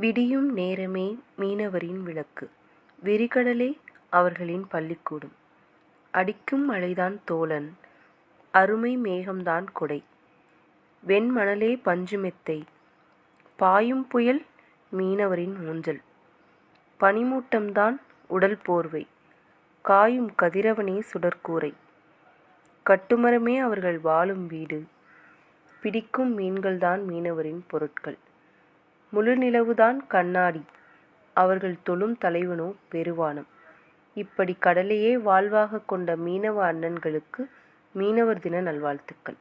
விடியும் நேரமே மீனவரின் விளக்கு. விரிகடலே அவர்களின் பள்ளிக்கூடம். அடிக்கும் மழைதான் தோழன். அருமை மேகம்தான் கொடை. வெண்மணலே பஞ்சு மெத்தை. பாயும் புயல் மீனவரின் ஊஞ்சல். பனிமூட்டம்தான் உடல் போர்வை. காயும் கதிரவனே சுடற்கூரை கட்டுமரமே அவர்கள் வாழும் வீடு. பிடிக்கும் மீன்கள்தான் மீனவரின் பொருட்கள். முழுநிலவுதான் கண்ணாடி. அவர்கள் தொழும் தலைவனோ பெருவானம். இப்படி கடலையே வாழ்வாகக் கொண்ட மீனவ அண்ணன்களுக்கு மீனவர் தின நல்வாழ்த்துக்கள்.